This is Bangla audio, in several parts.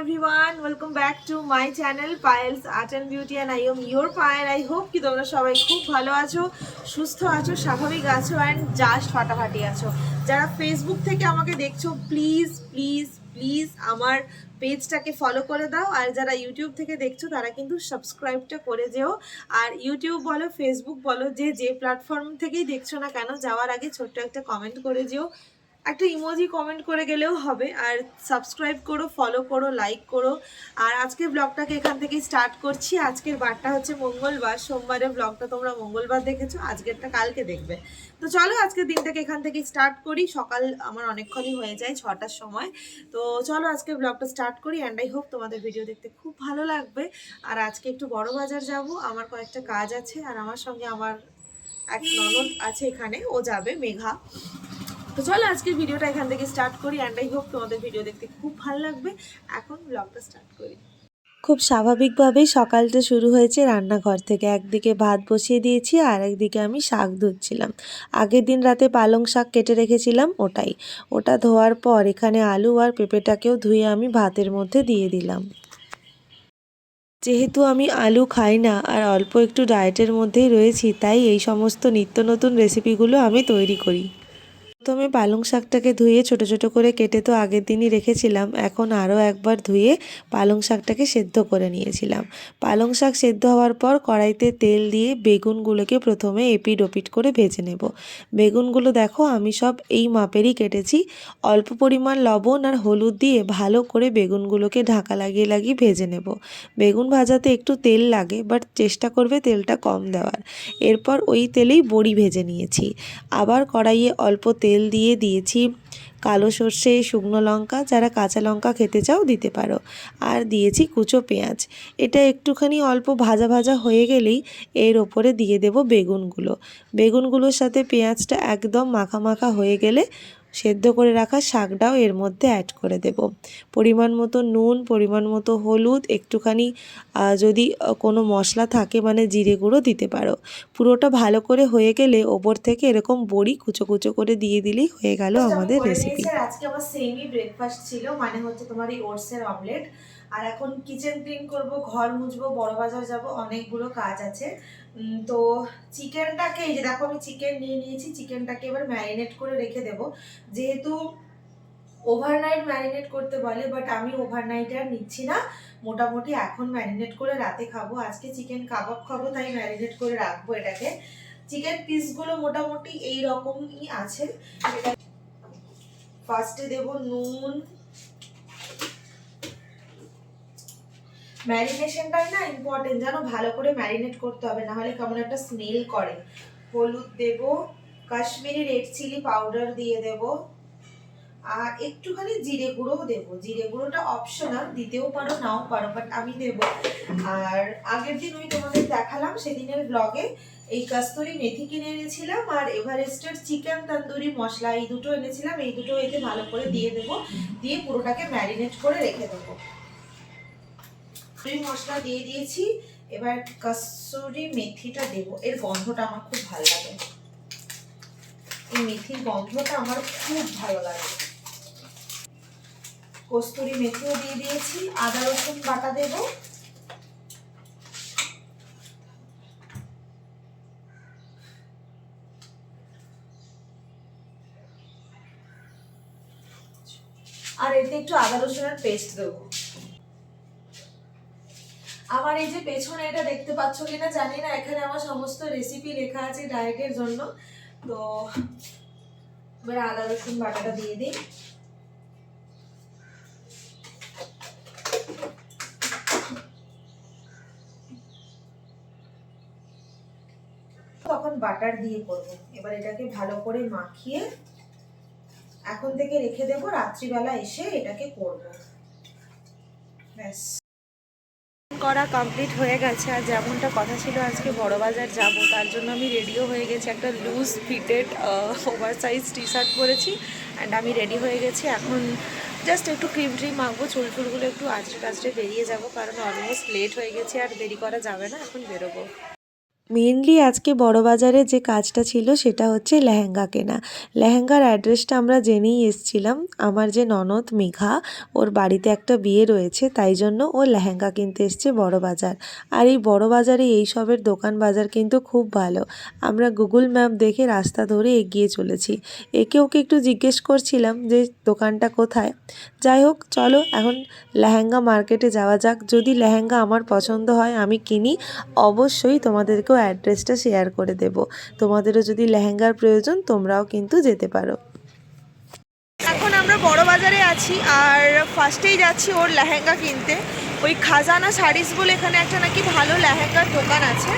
Everyone welcome back to my channel Payel's art and beauty and I am your Payel I hope কি তোমরা সবাই খুব ভালো আছো, সুস্থ আছো, স্বাভাবিক আছো অ্যান্ড জাস্ট ফাটাফাটি আছো। যারা ফেসবুক থেকে আমাকে দেখছ প্লিজ প্লিজ প্লিজ আমার পেজটাকে ফলো করে দাও। আর যারা ইউটিউব থেকে দেখছ, তারা কিন্তু সাবস্ক্রাইবটা করে যেও। আর ইউটিউব বলো ফেসবুক বলো, যে যে প্ল্যাটফর্ম থেকেই দেখছ না কেন, যাওয়ার আগে ছোট্ট একটা কমেন্ট করে যেও। একটা ইমোজি কমেন্ট করে গেলেও হবে। আর সাবস্ক্রাইব করো ফলো করো লাইক করো। আর আজকের ব্লগটাকে এখান থেকেই স্টার্ট করছি। আজকের বারটা হচ্ছে মঙ্গলবার। সোমবারের ব্লগটা তোমরা মঙ্গলবার দেখেছ, আজকেরটা কালকে দেখবে। তো চলো আজকের দিনটাকে এখান থেকেই স্টার্ট করি। সকাল আমার অনেকক্ষণই হয়ে যায় ছটার সময়। তো চলো আজকে ব্লগটা স্টার্ট করি অ্যান্ড আই হোপ তোমাদের ভিডিও দেখতে খুব ভালো লাগবে। আর আজকে একটু বড় বাজার যাব। আমার কয়েকটা কাজ আছে আর আমার সঙ্গে আমার এক ননদ আছে এখানে। ও যাবে, মেঘা। তো চলো আজকের ভিডিওটা এখান থেকে স্টার্ট করি অ্যান্ড আই হোপ তোমাদের ভিডিও দেখতে খুব ভালো লাগবে। এখন ব্লগটা স্টার্ট করি। খুব স্বাভাবিকভাবেই সকালটা শুরু হয়েছে রান্নাঘর থেকে। একদিকে ভাত বসিয়ে দিয়েছি, আর একদিকে আমি শাক ধুচ্ছিলাম। আগের দিন রাতে পালং শাক কেটে রেখেছিলাম ওটাই। ওটা ধোয়ার পর এখানে আলু আর পেঁপেটাকেও ধুয়ে আমি ভাতের মধ্যে দিয়ে দিলাম। যেহেতু আমি আলু খাই না, আর অল্প একটু ডায়েটের মধ্যেই রয়েছি, তাই এই সমস্ত নিত্য নতুন রেসিপিগুলো আমি তৈরি করি। প্রথমে পালং শাকটাকে ধুয়ে ছোট ছোট করে কেটে তো আগের দিনই রেখেছিলাম, এখন আরও একবার ধুয়ে পালং শাকটাকে সেদ্ধ করে নিয়েছিলাম। পালং শাক সেদ্ধ হওয়ার পর কড়াইতে তেল দিয়ে বেগুনগুলোকে প্রথমে এপিড ওপিট করে ভেজে নেব। বেগুনগুলো দেখো, আমি সব এই মাপেরই কেটেছি। অল্প পরিমাণ লবণ আর হলুদ দিয়ে ভালো করে বেগুনগুলোকে ঢাকা লাগিয়ে লাগিয়ে ভেজে নেব। বেগুন ভাজাতে একটু তেল লাগে, বাট চেষ্টা করবে তেলটা কম দেওয়ার। এরপর ওই তেলেই বড়ি ভেজে নিয়েছি। আবার কড়াইয়ে অল্প তেল দিয়ে দিয়েছি। কালো সর্ষে, শুকনো লঙ্কা, যারা কাঁচা লঙ্কা খেতে চাও দিতে পারো। আর দিয়েছি কুচো পেঁয়াজ। এটা একটুখানি অল্প ভাজা ভাজা হয়ে গেলেই এর ওপরে দিয়ে দেব বেগুনগুলো। বেগুনগুলোর সাথে পেঁয়াজটা একদম মাখা মাখা হয়ে গেলে সেদ্ধ করে রাখা শাকটাও এর মধ্যে অ্যাড করে দেব। পরিমাণ মতো নুন পরিমাণ মতো হলুদ একটুখানি যদি কোনো মশলা থাকে মানে জিরে গুঁড়ো দিতে পারো। পুরোটা ভালো করে হয়ে গেলে ওপর থেকে এরকম বড়ি কুচো কুচো করে দিয়ে দিলেই হয়ে গেল আমাদের রেসিপি আজকে আমার সেমি ব্রেকফাস্ট ছিল মানে হচ্ছে তোমার এই ওটসের অমলেট আর এখন কিচেন ক্লিন করব ঘর মুছবো বড় বাজার যাব অনেকগুলো কাজ আছে। তো চিকেনটাকে, এই যে দেখো আমি চিকেন নিয়ে নিয়েছি, চিকেনটাকে এবার ম্যারিনেট করে রেখে দেব। যেহেতু ওভারনাইট ম্যারিনেট করতে বলে বাট আমি ওভারনাইট আর নিচ্ছি না। মোটামুটি এখন ম্যারিনেট করে রাতে খাব। আজকে চিকেন কাবাব খাব, তাই ম্যারিনেট করে রাখব এটাকে। চিকেন পিসগুলো মোটামুটি এই রকমই আছে। ফার্স্টে দেব নুন ম্যারিনেশনটাই না ইম্পর্টেন্ট জানো? ভালো করে ম্যারিনেট করতে হবে না হলে কেমন একটা স্মেল করে। হলুদ দেব, কাশ্মীরি রেড চিলি পাউডার দিয়ে দেব, আর একটুখানি জিরে গুঁড়োও দেবো। জিরে গুঁড়োটা অপশনাল দিতেও পারো, নাও পারো বাট আমি দেবো। আর আগের দিন ওই তোমাদের দেখালাম, সেদিনের ব্লগে এই কাস্তুরি মেথি কিনে এনেছিলাম, আর এভারেস্টের চিকেন, তন্দুরি, মশলা, এই দুটো এনেছিলাম, এই দুটো এতে ভালো করে দিয়ে দেবো, দিয়ে পুরোটাকে ম্যারিনেট করে রেখে দেবো। তন্দুরি মশলা দিয়ে দিয়েছি। এবার কাসুরি মেথিটা দেবো। এর গন্ধটা আমার খুব ভালো লাগে। এই মেথির গন্ধটা আমার খুব ভালো লাগে। কস্তুরি মেথিও দিয়ে দিয়েছি। আদা, রসুন বাটা দেবো। আর এতে একটু আদা, রসুনের পেস্ট দেবো। আমার এই যে পেছনে এটা দেখতে পাচ্ছ কিনা জানি না, এখানে আমার সমস্ত রেসিপি লেখা আছে ডায়েটের জন্য। তো এবার আদা, রসুন, বাটাটা দিয়ে দিই। তখন বাটার দিয়ে করব। এবার এটাকে ভালো করে মাখিয়ে এখন থেকে রেখে দেবো, রাত্রিবেলা এসে এটাকে করব। ব্যাস। করা কমপ্লিট হয়ে গেছে। আর যেমনটা কথা ছিল, আজকে বড় বাজার যাব, তার জন্য আমি রেডিও হয়ে গেছি। একটা loose fitted over size T shirt পরেছি অ্যান্ড আমি রেডি হয়ে গেছি। এখন জাস্ট একটু ক্রিম ট্রিম মাখবো, চুল টুলগুলো একটু আজরে টাজরে বেরিয়ে যাব, কারণ অলমোস্ট লেট হয়ে গেছে আর দেরি করা যাবে না, এখন বেরোবো। মেনলি আজকে বড়বাজারে যে কাজটা ছিল সেটা হচ্ছে লেহেঙ্গা কেনা। লেহেঙ্গার অ্যাড্রেসটা আমরা জেনেই এসছিলাম। আমার যে ননদ মেঘা, ওর বাড়িতে একটা বিয়ে রয়েছে, তাই জন্য ও লেহেঙ্গা কিনতে এসছে বড়বাজার। আর এই বড়বাজারে এই সবের দোকান বাজার কিন্তু খুব ভালো। আমরা গুগল ম্যাপ দেখে রাস্তা ধরে এগিয়ে চলেছি। একে ওকে একটু জিজ্ঞেস করছিলাম যে, দোকানটা কোথায়? যাই হোক, চলো এখন লেহেঙ্গা মার্কেটে যাওয়া যাক। যদি লেহেঙ্গা আমার পছন্দ হয়, আমি কিনি। অবশ্যই তোমাদেরকেও অ্যাড্রেসটা শেয়ার করে দেব। তোমাদেরও যদি লেহেঙ্গার প্রয়োজন, তোমরাও কিন্তু যেতে পারো। এখন আমরা বড় বাজারে আছি, আর ফার্স্টেই যাচ্ছি ওর লেহেঙ্গা কিনতে। ওই খাজানা শাড়িস বলে এখানে একটা নাকি ভালো লেহেঙ্গার দোকান আছে।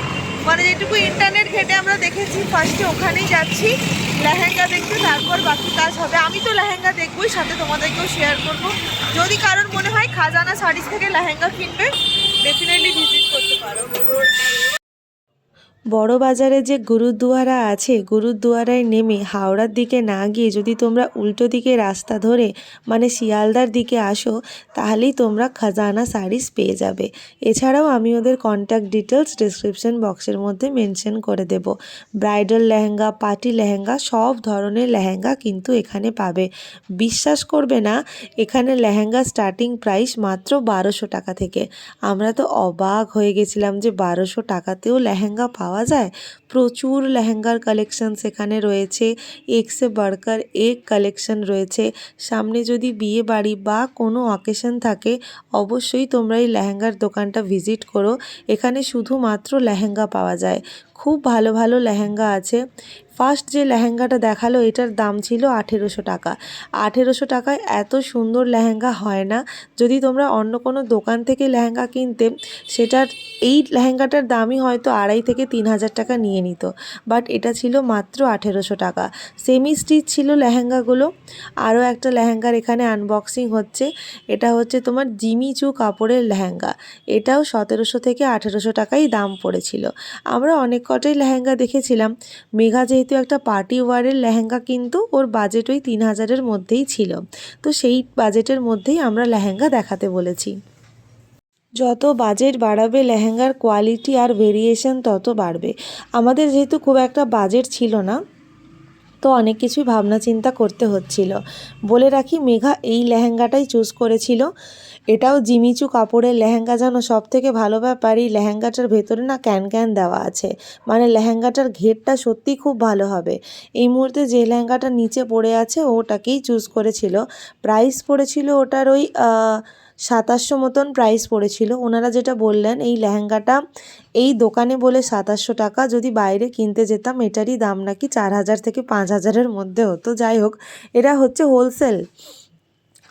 মানে যেটুকু ইন্টারনেট ঘেটে আমরা দেখেছি ফার্স্টে ওখানেই যাচ্ছি। লেহেঙ্গা দেখতে, তারপর বাকি কাজ হবে। আমি তো লেহেঙ্গা দেখবই, সাথে তোমাদেরকেও শেয়ার করব। যদি কারোর মনে হয় খাজানা শাড়িস থেকে লেহেঙ্গা কিনবে ডেফিনেটলি ভিজিট করতে পারো। বড় বাজারে যে গুরুদুয়ারা আছে, গুরুদুয়ারায় নেমে হাওড়ার দিকে না গিয়ে যদি তোমরা উল্টো দিকে রাস্তা ধরে মানে শিয়ালদার দিকে আসো, তাহলেই তোমরা খাজানা শাড়িস পেয়ে যাবে। এছাড়াও আমি ওদের কন্ট্যাক্ট ডিটেলস ডিসক্রিপশন বক্সের মধ্যে মেনশন করে দেব। ব্রাইডাল লেহেঙ্গা পার্টি লেহেঙ্গা, সব ধরনের লেহেঙ্গা কিন্তু এখানে পাবে। বিশ্বাস করবে না, এখানে লেহেঙ্গা স্টার্টিং প্রাইস মাত্র বারোশো টাকা থেকে। আমরা তো অবাক হয়ে গেছিলাম যে বারোশো টাকাতেও লেহেঙ্গা পাওয়া যায়। প্রচুর লেহেঙ্গার কালেকশন সেখানে রয়েছে। এক্সে বার্কার এক কালেকশন রয়েছে। সামনে যদি বিয়ে বাড়ি বা কোনো অকেশন থাকে, অবশ্যই তোমরা এই লেহেঙ্গার দোকানটা ভিজিট করো। এখানে শুধুমাত্র লেহেঙ্গা পাওয়া যায়। খুব ভালো ভালো লেহেঙ্গা আছে। ফার্স্ট যে লেহেঙ্গাটা দেখাল, এটার দাম ছিল আঠেরোশো টাকা। আঠেরোশো টাকায় এত সুন্দর লেহেঙ্গা হয় না। যদি তোমরা অন্য কোনো দোকান থেকে লেহেঙ্গা কিনতে, সেটার এই লেহেঙ্গাটার দামই হয়তো আড়াই থেকে তিন হাজার টাকা নিয়ে নিত। বাট এটা ছিল মাত্র আঠেরোশো টাকা। সেমি স্টিচ ছিল লেহেঙ্গাগুলো। আরও একটা লেহেঙ্গার এখানে আনবক্সিং হচ্ছে। এটা হচ্ছে তোমার জিমিচু কাপড়ের লেহেঙ্গা। এটাও সতেরোশো থেকে আঠেরোশো টাকাই দাম পড়েছিল। আমরা অনেক কটাই লেহেঙ্গা দেখেছিলাম। মেঘা যেহেতু একটা পার্টি ওয়ারের লেহেঙ্গা, কিন্তু ওর বাজেট ওই তিন হাজারের মধ্যেই ছিল। তো সেই বাজেটের মধ্যেই আমরা লেহেঙ্গা দেখাতে বলেছি। যত বাজেট বাড়াবে, লেহেঙ্গার কোয়ালিটি আর ভেরিয়েশন তত বাড়বে। আমাদের যেহেতু খুব একটা বাজেট ছিল না তো অনেক কিছুই ভাবনা চিন্তা করতে হচ্ছিল। বলে রাখি, মেঘা এই লেহেঙ্গাটাই চুজ করেছিল। এটাও জিমিচু কাপড়ের লেহেঙ্গা যেন সব থেকে ভালো ব্যাপার, এই লেহেঙ্গাটার ভেতরে না ক্যান ক্যান দেওয়া আছে। মানে লেহেঙ্গাটার ঘেরটা সত্যিই খুব ভালো হবে। এই মুহূর্তে যে লেহেঙ্গাটা নিচে পড়ে আছে, ওটাকেই চুজ করেছিল। প্রাইস পড়েছিল ওটার ওই সাতাশশো মতন প্রাইস পড়েছিল। ওনারা যেটা বললেন, এই লেহেঙ্গাটা এই দোকানে বলে সাতাশশো টাকা, যদি বাইরে কিনতে যেতাম এটারই দাম নাকি চার হাজার থেকে পাঁচ হাজারের মধ্যে হতো। যাই হোক, এটা হচ্ছে হোলসেল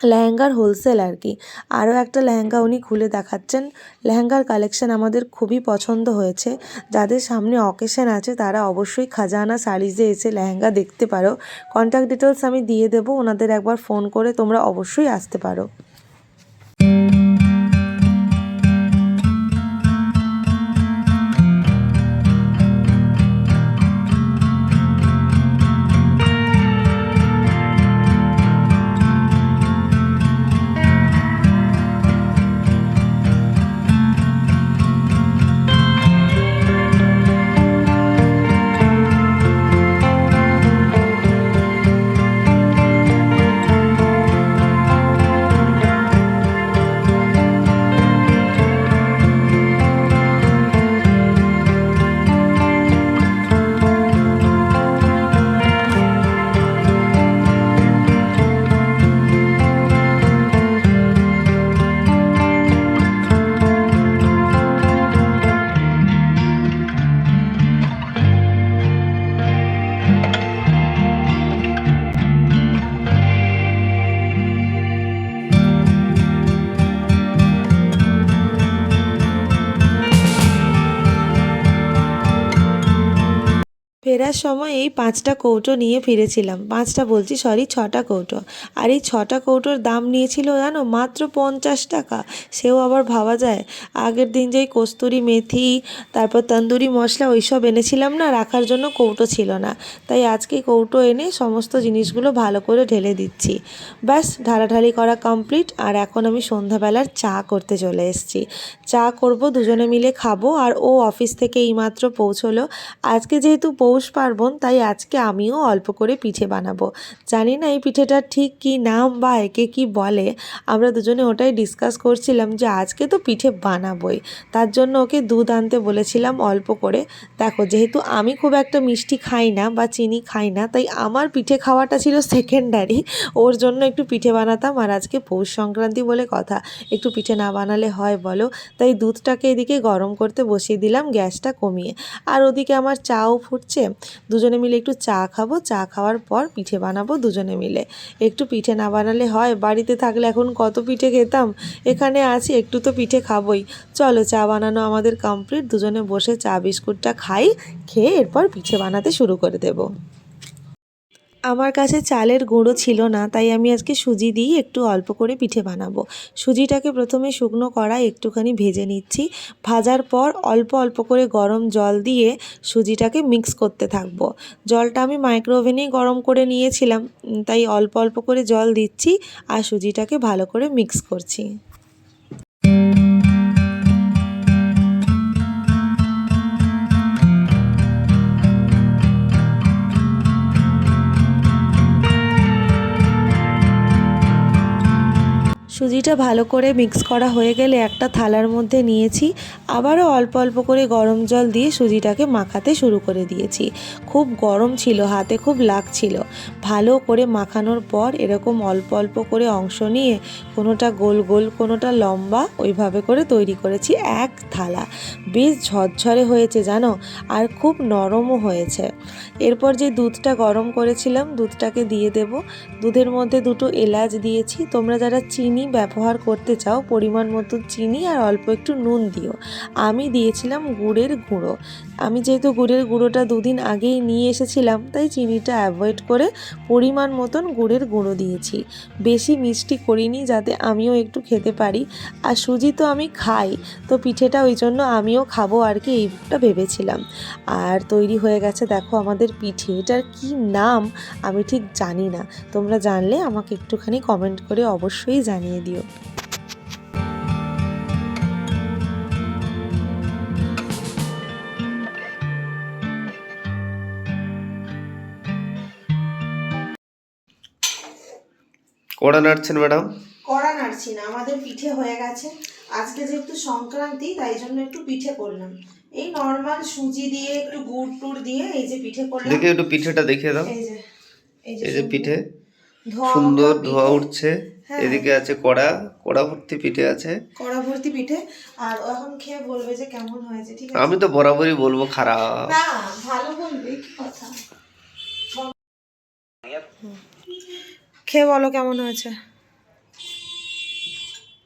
লেহেঙ্গার হোলসেল আর কি। আরও একটা লেহেঙ্গা উনি খুলে দেখাচ্ছেন। লেহেঙ্গার কালেকশন আমাদের খুবই পছন্দ হয়েছে। যাদের সামনে অকেশন আছে, তারা অবশ্যই খাজানা শাড়িজে এসে লেহেঙ্গা দেখতে পারো। কন্ট্যাক্ট ডিটেলস আমি দিয়ে দেবো। ওনাদের একবার ফোন করে তোমরা অবশ্যই আসতে পারো। ফেরার সময় এই পাঁচটা কৌটো নিয়ে ফিরেছিলাম। পাঁচটা বলছি, সরি, ছটা কৌটো। আর এই ছটা কৌটোর দাম নিয়েছিল জানো, মাত্র পঞ্চাশ টাকা। সেও আবার ভাবা যায়, আগের দিন যেই কস্তুরি মেথি, তারপর তন্দুরি মশলা ওইসব এনেছিলাম না, রাখার জন্য কৌটো ছিল না। তাই আজকে কৌটো এনে সমস্ত জিনিসগুলো ভালো করে ঢেলে দিচ্ছি। ব্যাস, ঢালাঢালি করা কমপ্লিট, আর এখন আমি সন্ধ্যাবেলার চা করতে চলে এসেছি। চা করব, দুজনে মিলে খাব, আর ও অফিস থেকে এইমাত্র পৌঁছলো। আজকে যেহেতু পৌষ পার্বণ, তাই আজকে আমিও অল্প করে পিঠে বানাবো। জানি না এই পিঠেটার ঠিক কী নাম বা একে কি বলে। আমরা দুজনে ওটাই ডিসকাস করছিলাম যে আজকে তো পিঠে বানাবোই। তার জন্য ওকে দুধ আনতে বলেছিলাম অল্প করে। দেখো, যেহেতু আমি খুব একটা মিষ্টি খাই না বা চিনি খাই না, তাই আমার পিঠে খাওয়াটা ছিল সেকেন্ডারি ওর জন্য একটু পিঠে বানাতাম আর আজকে পৌষ সংক্রান্তি বলে কথা। একটু পিঠে না বানালে হয় বলো। তাই দুধটাকে এদিকে গরম করতে বসিয়ে দিলাম, গ্যাসটা কমিয়ে। আর ওদিকে আমার চাও ফুটছে দুজনে মিলে একটু চা খাব, চা খাওয়ার পর পিঠে বানাবো দুজনে মিলে। একটু পিঠে না বানালে হয়, বাড়িতে থাকলে এখন কত পিঠে খেতাম? এখানে আছি, একটু তো পিঠে খাবোই। চলো চা বানানো আমাদের কমপ্লিট দুজনে বসে চা, বিস্কুটটা খাই, খেয়ে এরপর পিঠে বানাতে শুরু করে দেবো। আমার কাছে চালের গুঁড়ো ছিল না, তাই আমি আজকে সুজি দিয়ে একটু অল্প করে পিঠে বানাবো। সুজিটাকে প্রথমে শুকনো কড়াই একটুখানি ভেজে নিচ্ছি। ভাজার পর অল্প অল্প করে গরম জল দিয়ে সুজিটাকে মিক্স করতে থাকব। জলটা আমি মাইক্রোওভেনেই গরম করে নিয়েছিলাম তাই অল্প অল্প করে জল দিচ্ছি আর সুজিটাকে ভালো করে মিক্স করছি। সুজিটা ভালো করে মিক্স করা হয়ে গেলে একটা থালার মধ্যে নিয়েছি। আবারও অল্প অল্প করে গরম জল দিয়ে সুজিটাকে মাখাতে শুরু করে দিয়েছি। খুব গরম ছিল, হাতে খুব লাগছিল। ভালো করে মাখানোর পর এরকম অল্প অল্প করে অংশ নিয়ে কোনোটা গোল গোল, কোনোটা লম্বা ওইভাবে করে তৈরি করেছি এক থালা। বেশ ঝরঝরে হয়েছে জানো, আর খুব নরমও হয়েছে। এরপর যে দুধটা গরম করেছিলাম, দুধটাকে দিয়ে দেব। দুধের মধ্যে দুটো এলাচ দিয়েছি। তোমরা যারা চিনি ব্যবহার করতে চাও, পরিমাণ মতো চিনি আর অল্প একটু নুন দিও। আমি দিয়েছিলাম গুড়ের গুঁড়ো। আমি যেহেতু গুড়ের গুঁড়োটা দুদিন আগেই নিয়ে এসেছিলাম, তাই চিনিটা অ্যাভয়েড করে পরিমাণ মতন গুড়ের গুঁড়ো দিয়েছি। বেশি মিষ্টি করিনি যাতে আমিও একটু খেতে পারি। আর সুজি তো আমি খাই, তো পিঠেটা ওই জন্য আমিও খাব আর কি এইটা ভেবেছিলাম। আর তৈরি হয়ে গেছে দেখো আমাদের পিঠে, এটার কি নাম আমি ঠিক জানি না। তোমরা জানলে আমাকে একটুখানি কমেন্ট করে অবশ্যই জানিয়ে দিও। কড়া নাড়ছেন ম্যাডাম? কড়া নাড়ছি না আমাদের পিঠে হয়ে গেছে। আজকে যেহেতু সংক্রান্তি তাই জন্য একটু পিঠে করলাম। এই নর্মাল সুজি দিয়ে একটু গুড় টুড় দিয়ে এই যে পিঠে করলাম। দেখে একটু পিঠেটা দেখিয়ে দাও। এই যে এই যে পিঠে। সুন্দর ধোয়া উঠছে। এদিকে আছে কড়া কড়া ভর্তি পিঠে আছে। কড়া ভর্তি পিঠে আর এখন খেয়ে বলবে যে কেমন হয়েছে ঠিক আছে? আমি তো বরাবরই বলব খারাপ। না ভালো বলবে কি কথা? খেয়ে বলো কেমন হয়েছে।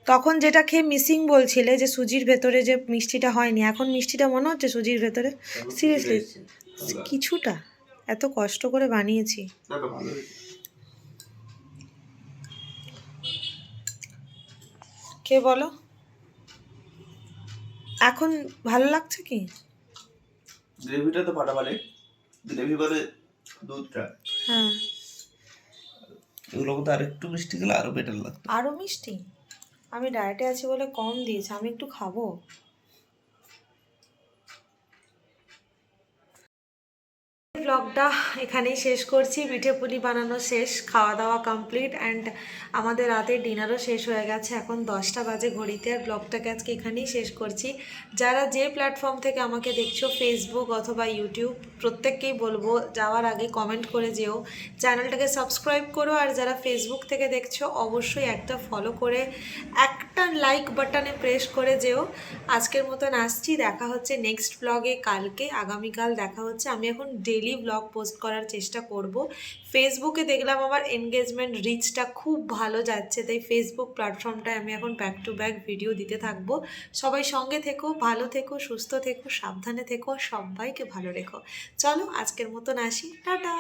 তখন যেটা খেয়ে মিসিং বলছিলে যে সুজির ভেতরে যে মিষ্টিটা হয়নি এখন মিষ্টিটা মনে হচ্ছে সুজির ভেতরে? সিরিয়াসলি কিছুটা? এত কষ্ট করে বানিয়েছি। কে বলো? এখন ভালো লাগছে কি? গ্রেভিটা তো ফাটাফাটি। গ্রেভি বলে দুধটা। হ্যাঁ। এগুলো তো আর একটু মিষ্টি গেলে আরও বেটার লাগতো। আরও মিষ্টি? আমি ডায়েটে আছি বলে কম দিয়েছি আমি একটু খাব। ব্লগটা এখানেই শেষ করছি। পিঠে পুলি বানানো শেষ খাওয়া দাওয়া কমপ্লিট অ্যান্ড আমাদের রাতের ডিনারও শেষ হয়ে গেছে। এখন দশটা বাজে ঘড়িতে, আর ব্লগটাকে আজকে এখানেই শেষ করছি। যারা যে প্ল্যাটফর্ম থেকে আমাকে দেখছ ফেসবুক অথবা ইউটিউব প্রত্যেককেই বলব, যাওয়ার আগে কমেন্ট করে যেও। চ্যানেলটাকে সাবস্ক্রাইব করো, আর যারা ফেসবুক থেকে দেখছ, অবশ্যই একটা ফলো করে, একটা লাইক বাটনে প্রেস করে যেও। আজকের মতন আসছি, দেখা হচ্ছে নেক্সট ব্লগে কালকে, আগামীকাল দেখা হচ্ছে। আমি এখন ডেলি ডেলি ব্লগ পোস্ট করার চেষ্টা করব। ফেসবুকে দেখলাম আমার এনগেজমেন্ট রিচটা খুব ভালো যাচ্ছে, তাই ফেসবুক প্ল্যাটফর্মটায় আমি এখন ব্যাক টু ব্যাক ভিডিও দিতে থাকব। সবাই সঙ্গে থেকো, ভালো থেকো, সুস্থ থেকো, সাবধানে থেকো সবাইকে ভালো রেখো। চলো আজকের মতন আসি, টাটা!